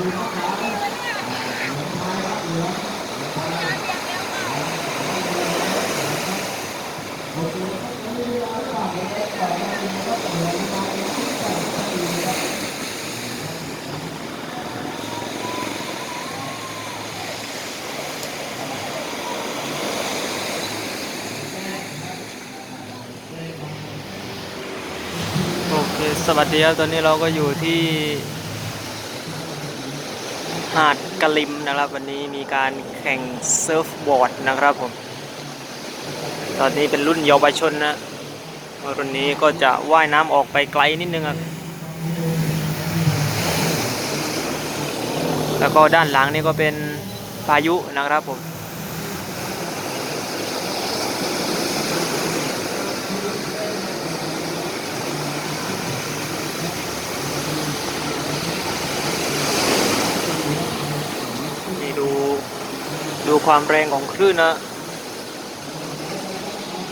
โอเคสวัสดีครับ ตอนนี้เราก็อยู่ที่ หาดกะลิมนะครับ วันนี้มีการแข่งเซิร์ฟบอร์ดนะครับผม ตอนนี้เป็นรุ่นเยาวชนนะรุ่นนี้ก็จะว่ายน้ำออกไปไกลนิดนึงครับแล้วก็ด้านหลังนี่ก็เป็นพายุนะครับผม นี่ดู ดูความแรงของคลื่นนะ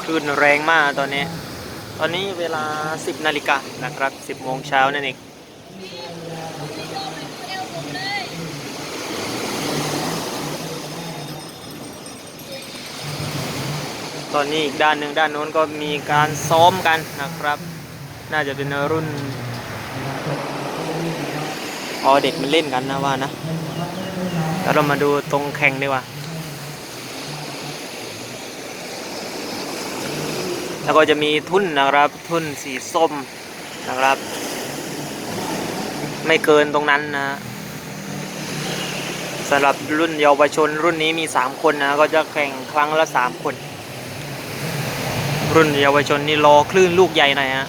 คลื่นแรงมากตอนนี้ ตอนนี้เวลา 10นาฬิกานะครับ 10โมงเช้านั่นเองตอนนี้อีกด้านหนึ่งด้านโน้นก็มีการซ้อมกันนะครับ น่าจะเป็นรุ่นออเด็กมันเล่นกันนะว่านะแล้วเรามาดูตรงแข่งดีกว่า แล้วก็จะมีทุ่นนะครับทุ่นสีส้มนะครับ ไม่เกินตรงนั้นนะสำหรับรุ่นเยาวชนรุ่นนี้มี 3 คนนะ ก็จะแข่งครั้งละ 3 คน รุ่นเยาวชนนี่รอคลื่นลูกใหญ่หน่อยฮะ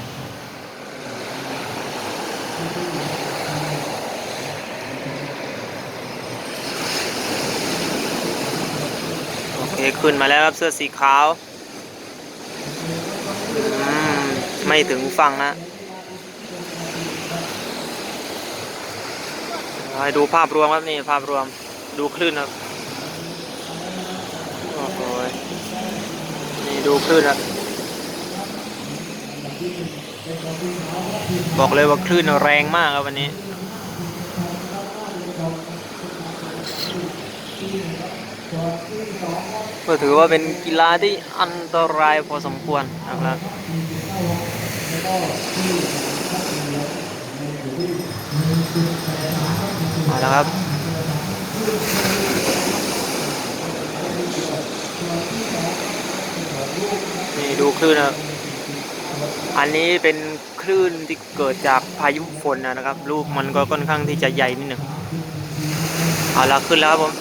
โอเคขึ้นมาแล้วครับเสื้อสีขาว ไม่ถึงฝั่งนะให้ดูภาพรวมครับนี่ภาพรวมดูคลื่นครับโอ้โหนี่ดูคลื่นครับบอกเลยว่าคลื่นแรงมากครับวันนี้ ก็ถือว่าเป็นกีฬาที่อันตรายพอสมควรนะครับมาแล้วครับนี่ดูคลื่นนะครับอันนี้เป็นคลื่นที่เกิดจากพายุฝนนะครับลูกมันก็ค่อนข้างที่จะใหญ่นิดหนึ่งเอาละขึ้นแล้วครับผม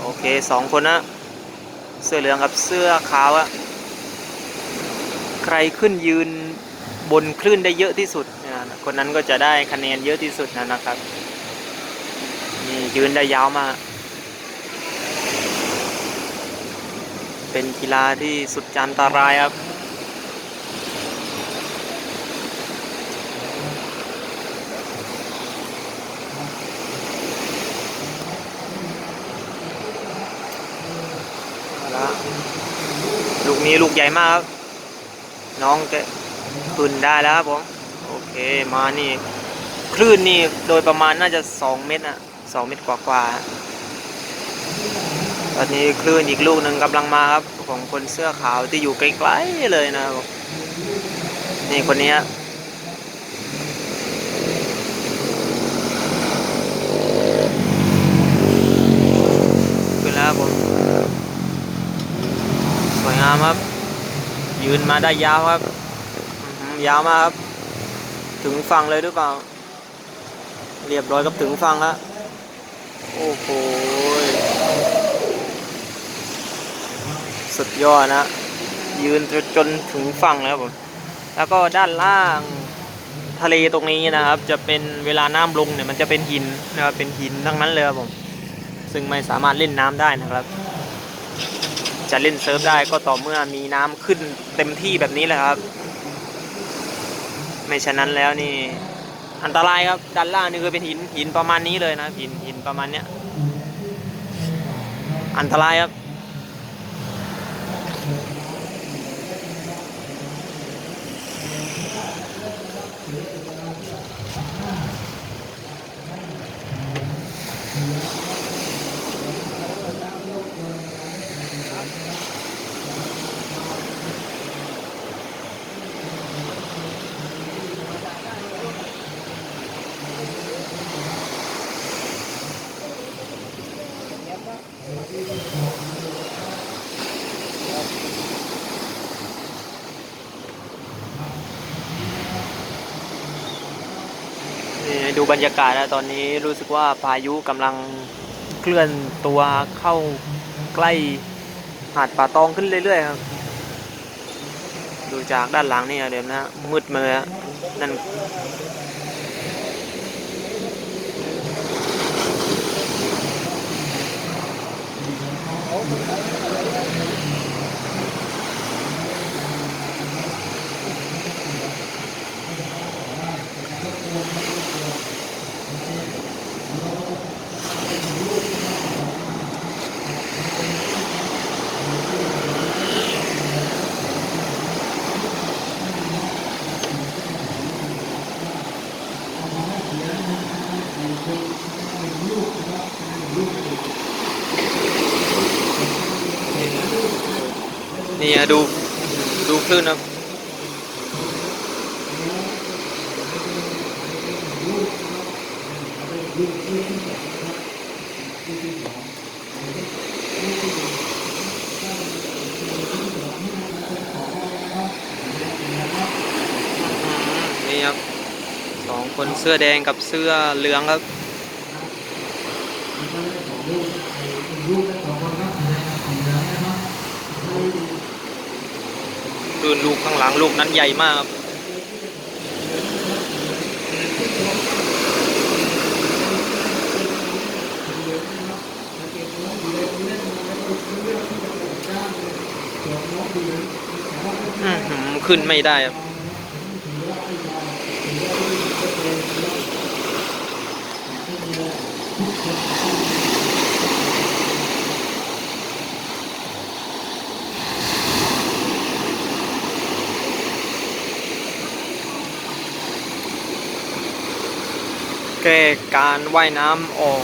โอเคสองคนนะ เสื้อเหลืองกับเสื้อขาวอะใครขึ้นยืนบนคลื่นได้เยอะที่สุดนะคนนั้นก็จะได้คะแนนเยอะที่สุดนะนะครับนี่ยืนได้ยาวมากเป็นกีฬาที่สุดจันตรายครับ เอาละลูก นี้ลูกใหญ่มากครับ น้องแกขึ้นได้แล้วครับผม โอเคมานี่ คลื่นนี่โดยประมาณน่าจะ2เมตรอะ2เมตรกว่าๆฮะตอนนี้คลื่นอีกลูกหนึ่งกำลังมาครับของคนเสื้อขาวที่อยู่ไกลๆเลยนะครับนี่คนนี้ฮะขึ้นแล้วครับผมามครับ ยืนมาได้ยาวครับอื้อหือยาวมากครับ ถึงฝั่งเลยหรือเปล่า เรียบร้อยกับถึงฝั่งแล้วโอ้โหสุดยอดนะ ยืนจนถึงฝั่งแล้วครับผมแล้วก็ด้านล่างทะเลตรงนี้นะครับ จะเป็นเวลาน้ำลงเนี่ยมันจะเป็นหินนะครับเป็นหินทั้งนั้นเลยครับผม ซึ่งไม่สามารถเล่นน้ำได้นะครับ จะเล่นเซิร์ฟได้ก็ต่อเมื่อมีน้ำขึ้นเต็มที่แบบนี้แหละครับ ไม่ฉะนั้นแล้วนี่ อันตรายครับด้านล่างนี่คือเป็นหินหินประมาณนี้เลยนะหินหินประมาณเนี้ย อันตรายครับ ดูบรรยากาศนะตอนนี้รู้สึกว่าพายุกำลังเคลื่อนตัวเข้าใกล้หาดป่าตองขึ้นเรื่อยๆครับ ดูจากด้านหลังนี่เดี๋ยวนะมืดมาเลยนั่น นนี่ฮะดูดูคลื่นครับนี่ครับสองคนเสื้อแดงกับเสื้อเหลืองครับ ดูลูกข้างหลังลูกนั้นใหญ่มากครับอื้อหือขึ้นไม่ได้ครับ แก้การว่ายน้ำออก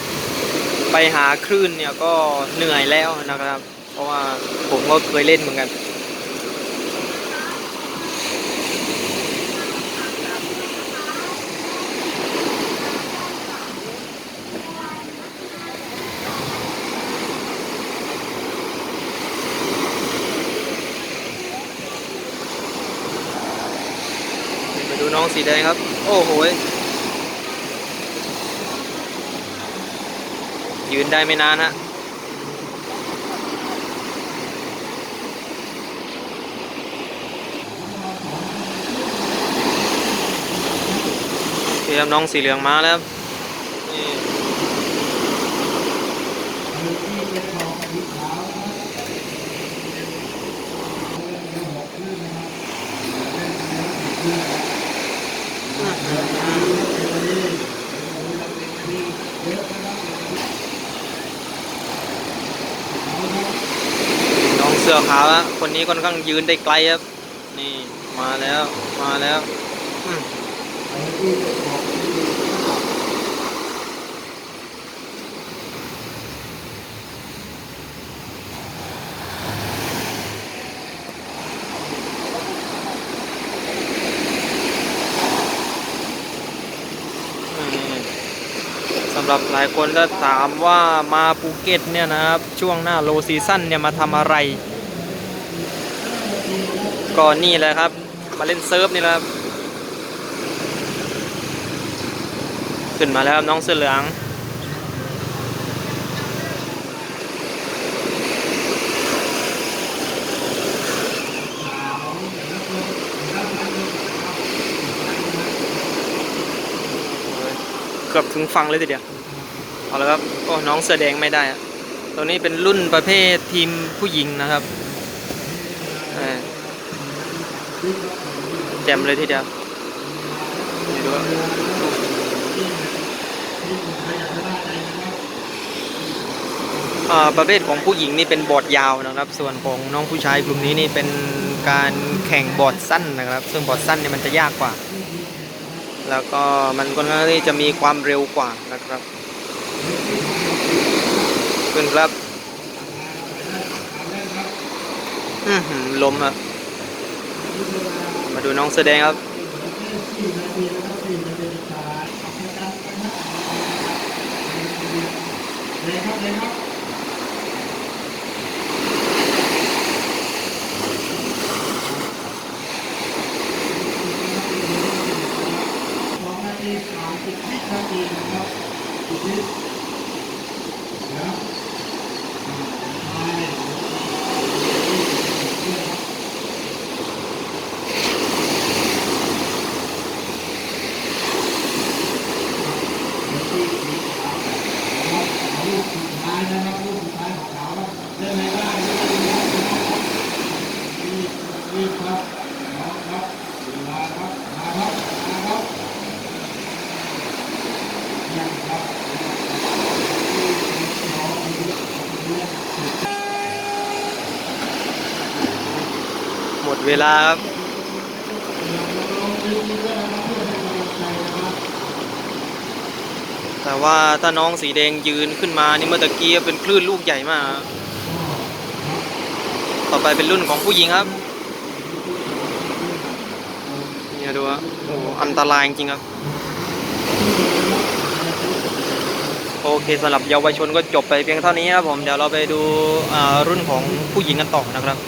ไปหาคลื่นเนี่ยก็เหนื่อยแล้วนะครับ เพราะว่าผมก็เคยเล่นเหมือนกันดูน้องสีแดงครับ โอ้โห ยืนได้ไม่นานฮะเตรียมน้องสีเหลืองมาแล้วครับนี่น้องเสื้อขาวฮะคนนี้ค่อนข้างยืนได้ไกลครับ นี่มาแล้วมาแล้วสำหรับหลายคนถ้าถามว่ามาภูเก็ตเนี่ยนะครับ ช่วงหน้าโลซีซั่นเนี่ยมาทำอะไร ก็นี่แหละครับ มาเล่นเซิร์ฟนี่แหละครับขึ้นมาแล้วครับน้องเสื้อเหลืองเกือบถึงฟังเลยทีเดียว เอาละครับ โอ้ น้องเสื้อแดงไม่ได้อะตัวนี้เป็นรุ่นประเภททีมผู้หญิงนะครับ แจ่มเลยทีเดียวนี่ดูครับอ่าประเภทของผู้หญิงนี่เป็นบอร์ดยาวนะครับ ส่วนของน้องผู้ชายกลุ่มนี้นี่เป็นการแข่งบอร์ดสั้นนะครับ ซึ่งบอร์ดสั้นเนี่ยมันจะยากกว่า แล้วก็มันก็น่างที่จะมีความเร็วกว่านะครับขึ้นครับ อือหือลมครับ มาดูน้องเสื้อแดงครับสองนาทีสามสิบวิ เวลาครับแต่ว่าถ้าน้องสีแดงยืนขึ้นมานี่เมื่อตะกี้เป็นคลื่นลูกใหญ่มาก ต่อไปเป็นรุ่นของผู้หญิงครับเนี่ยดูว่าโอ้อันตรายจริงครับ โอเคสำหรับเยาวชนก็จบไปเพียงเท่านี้ครับผม เดี๋ยวเราไปดูรุ่นของผู้หญิงกันต่อนะครับ